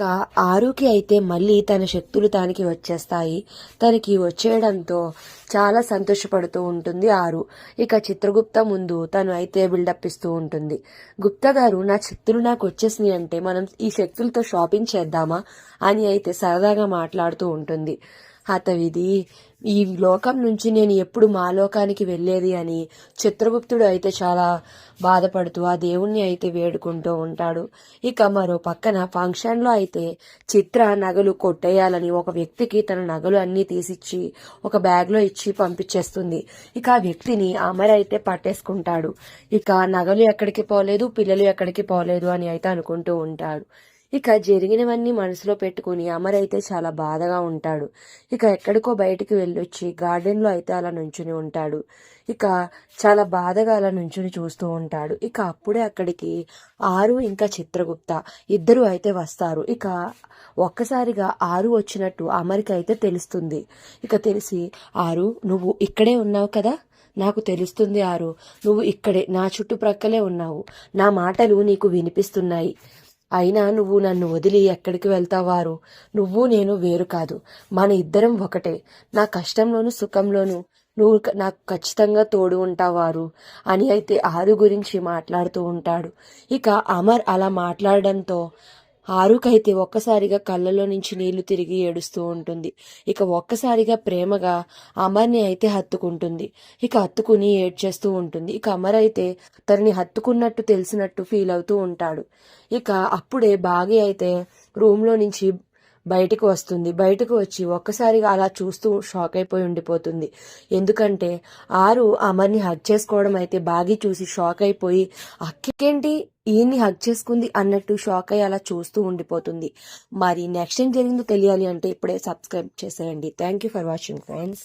ఇక ఆరుకి అయితే మళ్ళీ తన శక్తులు తనకి వచ్చేస్తాయి. తనకి వచ్చేయడంతో చాలా సంతోషపడుతూ ఉంటుంది ఆరు. ఇక చిత్రగుప్త ముందు తను అయితే బిల్డప్ ఇస్తూ ఉంటుంది. గుప్తా గారు నా శక్తులు నాకు వచ్చేసినాయి అంటే మనం ఈ శక్తులతో షాపింగ్ చేద్దామా? అని అయితే సరదాగా మాట్లాడుతూ ఉంటుంది. హతవిధి ఈ లోకం నుంచి నేను ఎప్పుడు మా లోకానికి వెళ్ళేది అని చిత్రగుప్తుడు అయితే చాలా బాధపడుతూ ఆ దేవుణ్ణి అయితే వేడుకుంటూ ఉంటాడు. ఇక మరో పక్కన ఫంక్షన్లో అయితే చిత్ర నగలు కొట్టేయాలని ఒక వ్యక్తికి తన నగలు అన్నీ తీసిచ్చి ఒక బ్యాగ్లో ఇచ్చి పంపించేస్తుంది. ఇక ఆ వ్యక్తిని అమర్ అయితే పట్టేసుకుంటాడు. ఇక నగలు ఎక్కడికి పోలేదు పిల్లలు ఎక్కడికి పోలేదు అని అయితే అనుకుంటూ ఉంటాడు. ఇక జరిగినవన్నీ మనసులో పెట్టుకుని అమర్ అయితే చాలా బాధగా ఉంటాడు. ఇక ఎక్కడికో బయటికి వెళ్ళొచ్చి గార్డెన్లో అయితే అలా నుంచుని ఉంటాడు. ఇక చాలా బాధగా అలా నుంచుని చూస్తూ ఉంటాడు. ఇక అప్పుడే అక్కడికి ఆరు ఇంకా చిత్రగుప్త ఇద్దరు అయితే వస్తారు. ఇక ఒక్కసారిగా ఆరు వచ్చినట్టు అమర్కి అయితే తెలుస్తుంది. ఇక తెలిసి ఆరు నువ్వు ఇక్కడే ఉన్నావు కదా? నాకు తెలుస్తుంది ఆరు నువ్వు ఇక్కడే నా చుట్టుప్రక్కలే ఉన్నావు. నా మాటలు నీకు వినిపిస్తున్నాయి. అయినా నువ్వు నన్ను వదిలి ఎక్కడికి వెళ్తావారు నువ్వు నేను వేరు కాదు. మన ఇద్దరం ఒకటే. నా కష్టంలోను సుఖంలోను నువ్వు నాకు ఖచ్చితంగా తోడు ఉంటావారు అని అయితే ఆరు గురించి మాట్లాడుతూ ఉంటాడు. ఇక అమర్ అలా మాట్లాడడంతో ఆరుకైతే ఒక్కసారిగా కళ్ళలో నుంచి నీళ్ళు తిరిగి ఏడుస్తూ ఉంటుంది. ఇక ఒక్కసారిగా ప్రేమగా అమర్ని అయితే హత్తుకుంటుంది. ఇక హత్తుకుని ఏడ్చేస్తూ ఉంటుంది. ఇక అమర్ అయితే తనని హత్తుకున్నట్టు తెలిసినట్టు ఫీల్ అవుతూ ఉంటాడు. ఇక అప్పుడే బాగి అయితే రూమ్లో నుంచి బయటకు వస్తుంది. బయటకు వచ్చి ఒక్కసారిగా అలా చూస్తూ షాక్ అయిపోయి ఉండిపోతుంది. ఎందుకంటే ఆరు అమర్ని హగ్ చేసుకోవడం అయితే బాగి చూసి షాక్ అయిపోయి అక్కకేంటి ఈయన్ని హగ్ చేసుకుంది అన్నట్టు షాక్ అయ్యి అలా చూస్తూ ఉండిపోతుంది. మరి నెక్స్ట్ ఏం జరిగిందో తెలియాలి అంటే ఇప్పుడే సబ్స్క్రైబ్ చేసేయండి. Thank you for watching friends.